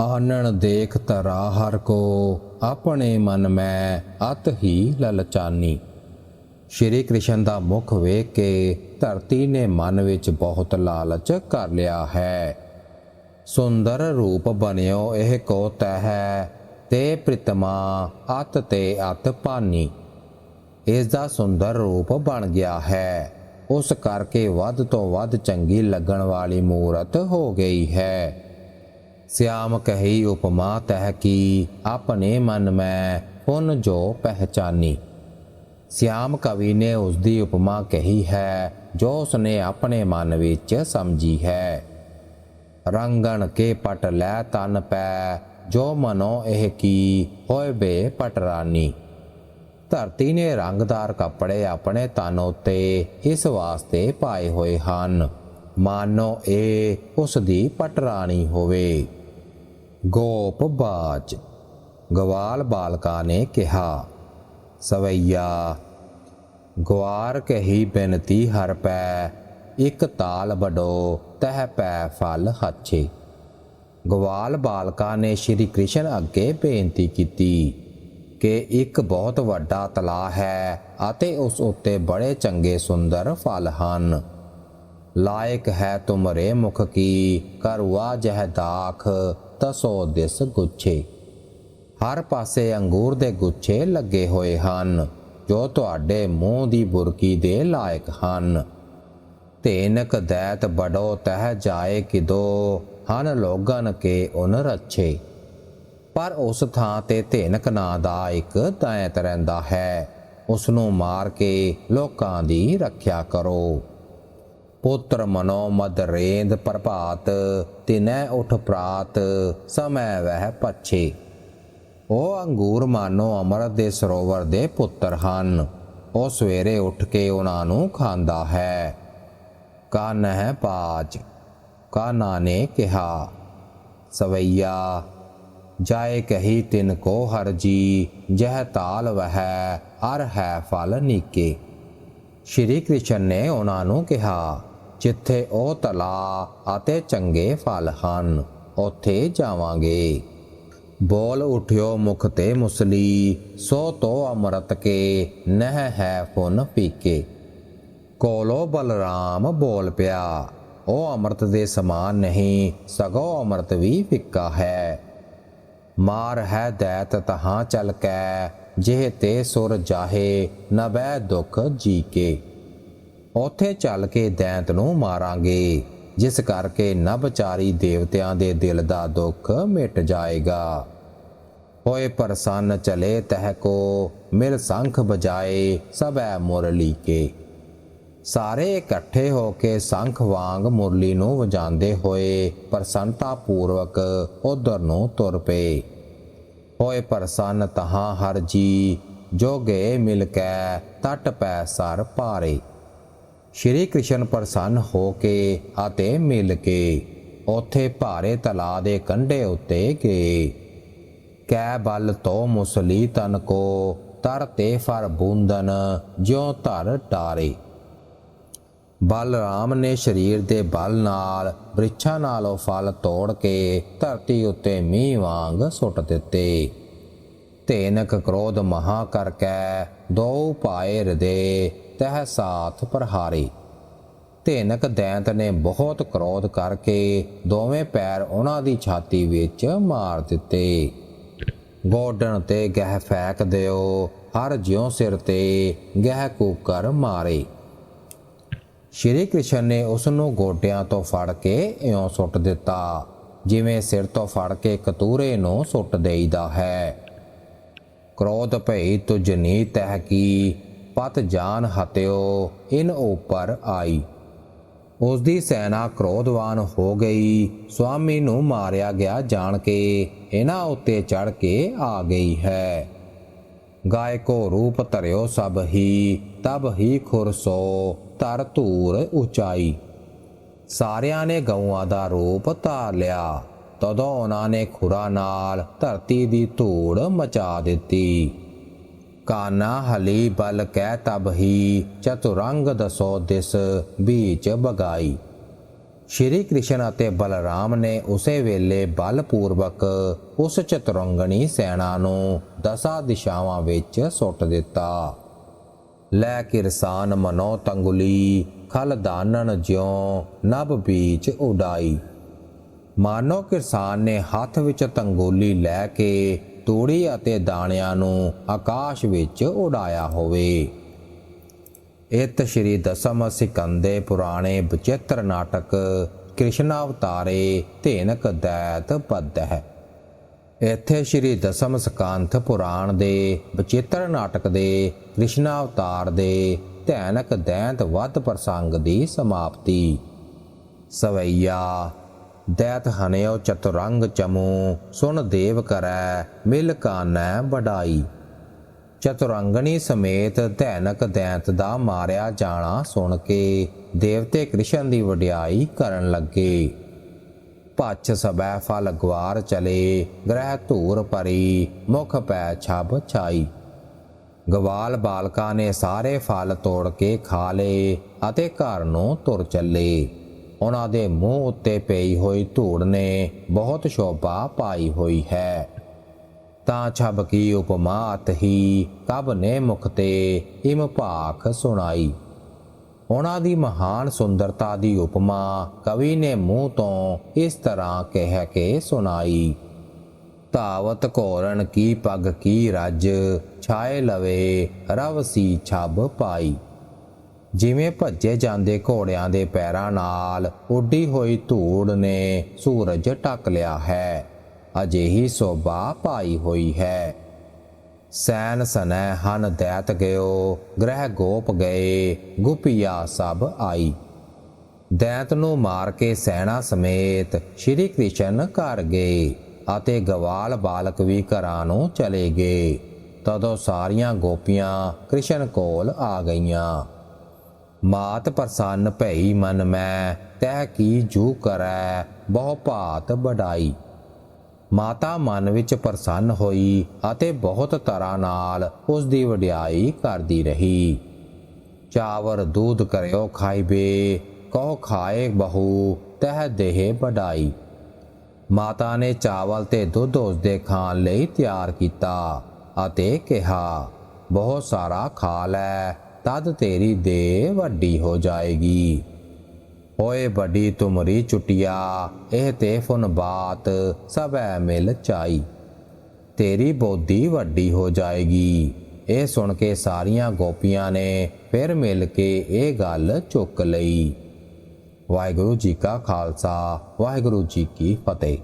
ਆਨਣ ਦੇਖ ਤਰਾ ਹਰ ਕੋ, ਆਪਣੇ ਮਨ ਮੈਂ ਅਤ ਹੀ ਲਲਚਾਨੀ ਸ਼੍ਰੀ ਕ੍ਰਿਸ਼ਨ ਦਾ ਮੁਖ ਵੇਖ ਕੇ ਧਰਤੀ ਨੇ ਮਨ ਵਿੱਚ ਬਹੁਤ ਲਾਲਚ ਕਰ ਲਿਆ ਹੈ। ਸੁੰਦਰ ਰੂਪ ਬਨਿਓ ਇਹ ਕੋ ਤਹਿ, ਤੇ ਪ੍ਰਿਤਮਾ ਅਤ ਤੇ ਅਤ ਪਾਨੀ। ਇਸ ਦਾ ਸੁੰਦਰ ਰੂਪ ਬਣ ਗਿਆ ਹੈ। ਉਸ ਕਰਕੇ ਵੱਧ ਤੋਂ ਵੱਧ ਚੰਗੀ ਲੱਗਣ ਵਾਲੀ ਮੂਰਤ ਹੋ ਗਈ ਹੈ। ਸਿਆਮ ਕਹੀ ਉਪਮਾ ਤਹਿ ਕੀ, ਆਪਣੇ ਮਨ ਮੈਂ ਪੁਨ ਜੋ ਪਹਿਚਾਨੀ। ਸਿਆਮ ਕਵੀ ਨੇ ਉਸ ਦੀ ਉਪਮਾ ਕਹੀ ਹੈ, ਜੋ ਉਸਨੇ ਆਪਣੇ ਮਨ ਵਿੱਚ ਸਮਝੀ ਹੈ। ਰੰਗਣ ਕੇ ਪਟ ਲੈ ਤਨ ਪੈ, ਜੋ ਮਨੋ ਇਹ ਕੀ ਹੋਏ ਬੇ ਪਟਰਾਨੀ। ਧਰਤੀ ਨੇ ਰੰਗਦਾਰ ਕੱਪੜੇ ਆਪਣੇ ਤਨ ਉੱਤੇ, ਇਸ ਵਾਸਤੇ ਪਾਏ ਹੋਏ ਹਨ। ਮਾਨੋ ਇਹ ਉਸ ਦੀ ਪਟਰਾਣੀ ਹੋਵੇ। ਗੋਪ ਬਾਜ ਗਵਾਲ ਬਾਲਕਾ ਨੇ ਕਿਹਾ, ਸਵਈਆ ਗਵਾਰ ਕਹੀ ਬੇਨਤੀ ਹਰ ਪੈ, ਇੱਕ ਤਾਲ ਬਡੋ ਤਹ ਪੈ ਫਲ ਹੱਛੇ। ਗਵਾਲ ਬਾਲਕਾ ਨੇ ਸ਼੍ਰੀ ਕ੍ਰਿਸ਼ਨ ਅੱਗੇ ਬੇਨਤੀ ਕੀਤੀ ਕਿ ਇੱਕ ਬਹੁਤ ਵੱਡਾ ਤਲਾਅ ਹੈ ਅਤੇ ਉਸ ਉੱਤੇ ਬੜੇ ਚੰਗੇ ਸੁੰਦਰ ਫਲ ਹਨ। ਲਾਇਕ ਹੈ ਤੁਮਰੇ ਮੁਖ ਕੀ ਕਰਵਾ ਜਹ ਦਾਖ, ਤਸੋ ਦਿਸ ਗੁੱਛੇ। ਹਰ ਪਾਸੇ ਅੰਗੂਰ ਦੇ ਗੁੱਛੇ ਲੱਗੇ ਹੋਏ ਹਨ, ਜੋ ਤੁਹਾਡੇ ਮੂੰਹ ਦੀ ਬੁਰਕੀ ਦੇ ਲਾਇਕ ਹਨ। ਤੇਨਕ ਦੈਤ ਬੜੋ ਤਹ ਜਾਏ ਕਿਦੋ, ਹਨ ਲੋਗਨ ਕੇ ਉਨ ਰੱਛੇ। ਪਰ ਉਸ ਥਾਂ ਤੇ ਤੇਨਕ ਨਾਂ ਦਾ ਇੱਕ ਦੈਤ ਰਹਿੰਦਾ ਹੈ ਉਸ ਨੂੰ ਮਾਰ ਕੇ ਲੋਕਾਂ ਦੀ ਰੱਖਿਆ ਕਰੋ। ਪੁੱਤਰ ਮਨੋ ਮਦ ਰੇਂਦ ਪ੍ਰਭਾਤ, ਤਿਨੈ ਉਠ ਪ੍ਰਾਤ, ਸਮੈ ਵਹਿ ਪੱਛੇ। ਉਹ ਅੰਗੂਰ ਮਾਨੋ ਅਮਰਤ ਦੇ ਸਰੋਵਰ ਦੇ ਪੁੱਤਰ ਹਨ। ਉਹ ਸਵੇਰੇ ਉੱਠ ਕੇ ਉਹਨਾਂ ਨੂੰ ਖਾਂਦਾ ਹੈ। ਕਾਨ ਹੈ ਪਾਜ ਕਾਨਾ ਨੇ ਕਿਹਾ, ਸਵਈਆ, ਜਾਏ ਕਹੀ ਤਿਨ ਕੋ ਹਰ ਜੀ, ਜਹ ਤਾਲ ਵਹਿ, ਹਰ ਹੈ ਫਲ ਨੀਕੇ। ਸ਼੍ਰੀ ਕ੍ਰਿਸ਼ਨ ਨੇ ਉਹਨਾਂ ਨੂੰ ਕਿਹਾ ਜਿੱਥੇ ਉਹ ਤਲਾ ਅਤੇ ਚੰਗੇ ਫਲ ਹਨ, ਉੱਥੇ ਜਾਵਾਂਗੇ। ਬੋਲ ਉਠਿਓ ਮੁਖ ਤੇ ਮੁਸਲੀ, ਸੋ ਤੋ ਅੰਮ੍ਰਿਤ ਕੇ, ਨਹਿ ਹੈ ਫੁਨ ਪੀਕੇ। ਕੋਲੋ ਬਲਰਾਮ ਬੋਲ ਪਿਆ, ਉਹ ਅੰਮ੍ਰਿਤ ਦੇ ਸਮਾਨ ਨਹੀਂ, ਸਗੋਂ ਅੰਮ੍ਰਿਤ ਵੀ ਫਿੱਕਾ ਹੈ। ਮਾਰ ਹੈ ਦੈਤ ਤਹਾਂ ਚਲ ਕੈ, ਜਿਹ ਤੇ ਸੁਰ ਜਾਹੇ, ਨਬੈ ਦੁਖ ਜੀ ਕੇ ਉੱਥੇ ਚੱਲ ਕੇ ਦੈਂਤ ਨੂੰ ਮਾਰਾਂਗੇ, ਜਿਸ ਕਰਕੇ ਨਭਚਾਰੀ ਦੇਵਤਿਆਂ ਦੇ ਦਿਲ ਦਾ ਦੁੱਖ ਮਿਟ ਜਾਏਗਾ। ਹੋਏ ਪ੍ਰਸੰਨ ਚਲੇ ਤਹ ਕੋ, ਮਿਲ ਸੰਖ ਬਜਾਏ ਸਭੈ ਮੁਰਲੀ ਕੇ ਸਾਰੇ ਇਕੱਠੇ ਹੋ ਕੇ ਸੰਖ ਵਾਂਗ ਮੁਰਲੀ ਨੂੰ ਵਜਾਉਂਦੇ ਹੋਏ ਪ੍ਰਸੰਨਤਾ ਪੂਰਵਕ ਉਧਰ ਨੂੰ ਤੁਰ ਪਏ। ਹੋਏ ਪ੍ਰਸੰਨ ਤਹਾਂ ਹਰ ਜੀ ਜੋ ਗਏ ਮਿਲ ਕੇ ਤਟ ਪੈ ਸਰ ਪਾਰੇ। ਸ਼੍ਰੀ ਕ੍ਰਿਸ਼ਨ ਪ੍ਰਸੰਨ ਹੋ ਕੇ ਅਤੇ ਮਿਲ ਕੇ ਉਥੇ ਭਾਰੇ ਤਲਾ ਦੇ ਕੰਢੇ ਉੱਤੇ ਗਏ। ਕੈ ਬਲ ਤੋ ਮੁਸਲੀ ਤਨ ਕੋ, ਤਰ ਤੇ ਫਰ ਬੂੰਦਨ, ਜਿਉ ਧਰ ਟਾਰੇ। ਬਲਰਾਮ ਨੇ ਸਰੀਰ ਦੇ ਬਲ ਨਾਲ, ਬ੍ਰਿਛਾਂ ਨਾਲੋਂ ਫਲ ਤੋੜ ਕੇ ਧਰਤੀ ਉੱਤੇ ਮੀਂਹ ਵਾਂਗ ਸੁੱਟ ਦਿੱਤੇ। ਤੇਨਕ ਕ੍ਰੋਧ ਮਹਾ ਕਰਕੇ ਦੋ ਪਾਏ ਹਿਰਦੇ ਤਹਿ ਸਾਥ ਪ੍ਰਹਾਰੀ। ਤੇਨਕ ਦੈਂਤ ਨੇ ਬਹੁਤ ਕ੍ਰੋਧ ਕਰਕੇ ਦੋਵੇਂ ਪੈਰ ਉਹਨਾਂ ਦੀ ਛਾਤੀ ਵਿੱਚ ਮਾਰ ਦਿੱਤੇ। ਗੋਡਣ ਤੇ ਗਹਿ ਫੈਕ ਦਿਓ, ਹਰ ਜਿਉ ਸਿਰ ਤੇ ਗਹਿ ਕੂਕਰ ਮਾਰੇ। ਸ਼੍ਰੀ ਕ੍ਰਿਸ਼ਨ ਨੇ ਉਸ ਨੂੰ ਗੋਡਿਆਂ ਤੋਂ ਫੜ ਕੇ ਇਉਂ ਸੁੱਟ ਦਿੱਤਾ, ਜਿਵੇਂ ਸਿਰ ਤੋਂ ਫੜ ਕੇ ਕਤੂਰੇ ਨੂੰ ਸੁੱਟ ਦੇਈਦਾ ਹੈ। ਕ੍ਰੋਧ ਭਈ ਤੁਜ ਨੀ ਤਹਿ ਕੀ ਪਤ ਜਾਨ ਹਤਿਓ ਇਨ ਉਪਰ ਆਈ। ਉਸ ਦੀ ਸੈਨਾ ਕ੍ਰੋਧਵਾਨ ਹੋ ਗਈ। ਸੁਆਮੀ ਨੂੰ ਮਾਰਿਆ ਗਿਆ ਜਾਣ ਕੇ ਇਹਨਾਂ ਉੱਤੇ ਚੜ ਕੇ ਆ ਗਈ ਹੈ। ਗਾਇਕੋ ਰੂਪ ਧਰਿਓ ਸਭ ਹੀ, ਤਬ ਹੀ ਖੁਰਸੋ ਧਰ ਧੂਰ ਉਚਾਈ। ਸਾਰਿਆਂ ਨੇ ਗਊਆਂ ਦਾ ਰੂਪ ਧਾਰ ਲਿਆ। ਤਦੋਂ ਉਹਨਾਂ ਨੇ ਖੁਰਾ ਨਾਲ ਧਰਤੀ ਦੀ ਧੂੜ ਮਚਾ ਦਿੱਤੀ। ਕਾਨਾ ਹਲੀ ਬਲ ਕਹਿ ਤਬ ਹੀ, ਚਤੁਰੰਗ ਦਸੋ ਦਿਸ ਬੀਚ ਬਗਾਈ। ਸ਼੍ਰੀ ਕ੍ਰਿਸ਼ਨ ਅਤੇ ਬਲਰਾਮ ਨੇ ਉਸੇ ਵੇਲੇ ਬਲਪੂਰਵਕ ਉਸ ਚਤੁਰੰਗਣੀ ਸੈਨਾ ਨੂੰ ਦਸਾਂ ਦਿਸ਼ਾਵਾਂ ਵਿੱਚ ਸੁੱਟ ਦਿੱਤਾ। ਲੈ ਕਿਰਸਾਨ ਮਨੋ ਤੰਗੁਲੀ, ਖਲ ਦਾਨਨ ਜਿਉ ਨਭ ਬੀਚ ਉਡਾਈ। ਮਾਨੋ ਕਿਰਸਾਨ ਨੇ ਹੱਥ ਵਿੱਚ ਤੰਗੋਲੀ ਲੈ ਕੇ ਤੂੜੀ ਅਤੇ ਦਾਣਿਆਂ ਨੂੰ ਆਕਾਸ਼ ਵਿੱਚ ਉਡਾਇਆ ਹੋਵੇ। ਇਤ ਸ਼੍ਰੀ ਦਸਮ ਸਿਕੰਦੇ ਪੁਰਾਣੇ ਬਚਿੱਤਰ ਨਾਟਕ ਕ੍ਰਿਸ਼ਨ ਅਵਤਾਰੇ ਧੇਨਕ ਦੈਤ ਪਦ ਹੈ ਇੱਥੇ ਸ਼੍ਰੀ ਦਸਮ ਸਕੰਥ ਪੁਰਾਣ ਦੇ ਬਚਿੱਤਰ ਨਾਟਕ ਦੇ ਕ੍ਰਿਸ਼ਨ ਅਵਤਾਰ ਦੇ ਧੈਨਕ ਦੈਂਤ ਵੱਧ ਪ੍ਰਸੰਗ ਦੀ ਸਮਾਪਤੀ। ਸਵਈਆ ਦੈਤ ਹਨਿਓ ਚਤੁਰੰਗ ਚਮੂ, ਸੁਣ ਦੇਵ ਕਰੈ, ਮਿਲ ਕਾਨੈ ਵਡਾਈ। ਚਤੁਰੰਗਣੀ ਸਮੇਤ ਧੈਨਕ ਦੈਂਤ ਦਾ ਮਾਰਿਆ ਜਾਣਾ ਸੁਣ ਕੇ ਦੇਵਤੇ ਕ੍ਰਿਸ਼ਨ ਦੀ ਵਡਿਆਈ ਕਰਨ ਲੱਗੇ। ਪੱਛ ਸਬੈ ਫਲ ਗਵਾਰ ਚਲੇ, ਗ੍ਰਹਿ ਧੂਰ ਪਰੀ ਮੁਖ ਪੈ ਛਬ ਛਾਈ। ਗਵਾਲ ਬਾਲਕਾਂ ਨੇ ਸਾਰੇ ਫਲ ਤੋੜ ਕੇ ਖਾ ਲਏ ਅਤੇ ਘਰ ਨੂੰ ਤੁਰ ਚੱਲੇ। ਉਹਨਾਂ ਦੇ ਮੂੰਹ ਉੱਤੇ ਪਈ ਹੋਈ ਧੂੜ ਨੇ ਬਹੁਤ ਸ਼ੋਭਾ ਪਾਈ ਹੋਈ ਹੈ। ਤਾਂ ਛਬ ਕੀ ਉਪਮਾਤ ਹੀ ਕਬ ਨੇ ਮੁਖ ਤੇ ਇਮ ਭਾਖ ਸੁਣਾਈ। ਉਹਨਾਂ ਦੀ ਮਹਾਨ ਸੁੰਦਰਤਾ ਦੀ ਉਪਮਾ ਕਵੀ ਨੇ ਮੂੰਹ ਤੋਂ ਇਸ ਤਰ੍ਹਾਂ ਕਹਿ ਕੇ ਸੁਣਾਈ, ਧਾਵਤ ਘੋਰਨ ਕੀ ਪੱਗ ਕੀ ਰੱਜ, ਛਾਏ ਲਵੇ ਰਵ ਸੀ ਛਬ ਪਾਈ। ਜਿਵੇਂ ਭੱਜੇ ਜਾਂਦੇ ਘੋੜਿਆਂ ਦੇ ਪੈਰਾਂ ਨਾਲ, ਉੱਡੀ ਹੋਈ ਧੂੜ ਨੇ ਸੂਰਜ ਢੱਕ ਲਿਆ ਹੈ। ਅਜਿਹੀ ਸੋਭਾ ਪਾਈ ਹੋਈ ਹੈ। ਸੈਨ ਸਨੈ ਹਨ ਦੈਤ ਗਇਓ, ਗ੍ਰਹਿ ਗੋਪ ਗਏ, ਗੁਪੀਆ ਸਭ ਆਈ। ਦੈਤ ਨੂੰ ਮਾਰ ਕੇ ਸੈਨਾ ਸਮੇਤ ਸ਼੍ਰੀ ਕ੍ਰਿਸ਼ਨ ਘਰ ਗਏ ਅਤੇ ਗਵਾਲ ਬਾਲਕ ਵੀ ਘਰਾਂ ਨੂੰ ਚਲੇ ਗਏ। ਤਦੋਂ ਸਾਰੀਆਂ ਗੋਪੀਆਂ ਕ੍ਰਿਸ਼ਨ ਕੋਲ ਆ ਗਈਆਂ। ਮਾਤ ਪ੍ਰਸੰਨ ਭਈ ਮਨ ਮੈਂ ਤੈ ਕੀ ਜੂ ਕਰੈ, ਬਹੁ ਭਾਤ ਬੜਾਈ ਮਾਤਾ ਮਨ ਵਿੱਚ ਪ੍ਰਸੰਨ ਹੋਈ ਅਤੇ ਬਹੁਤ ਤਰ੍ਹਾਂ ਨਾਲ ਉਸ ਦੀ ਵਡਿਆਈ ਕਰਦੀ ਰਹੀ। ਚਾਵਰ ਦੂਧ ਕਰਿਓ ਖਾਈਬੇ ਕਹੋ ਖਾਏ ਬਹੂ, ਤਹਿ ਦੇਹ ਵਡਾਈ। ਮਾਤਾ ਨੇ ਚਾਵਲ ਤੇ ਦੁੱਧ ਉਸ ਦੇ ਖਾਣ ਲਈ ਤਿਆਰ ਕੀਤਾ ਅਤੇ ਕਿਹਾ ਬਹੁਤ ਸਾਰਾ ਖਾ ਲੈ ਤਦ ਤੇਰੀ ਦੇਹ ਵੱਡੀ ਹੋ ਜਾਏਗੀ। ਓਏ ਵੱਡੀ ਤੁਮਰੀ ਚੁਟਿਆ, ਇਹ ਤੇ ਫੁਨ ਬਾਤ ਸਭੈ ਮਿਲ ਚਾਈ। ਤੇਰੀ ਬੋਧੀ ਵੱਡੀ ਹੋ ਜਾਏਗੀ। ਇਹ ਸੁਣ ਕੇ ਸਾਰੀਆਂ ਗੋਪੀਆਂ ਨੇ ਫਿਰ ਮਿਲ ਕੇ ਇਹ ਗੱਲ ਚੁੱਕ ਲਈ। ਵਾਹਿਗੁਰੂ ਜੀ ਕਾ ਖਾਲਸਾ, ਵਾਹਿਗੁਰੂ ਜੀ ਕੀ ਫਤਿਹ।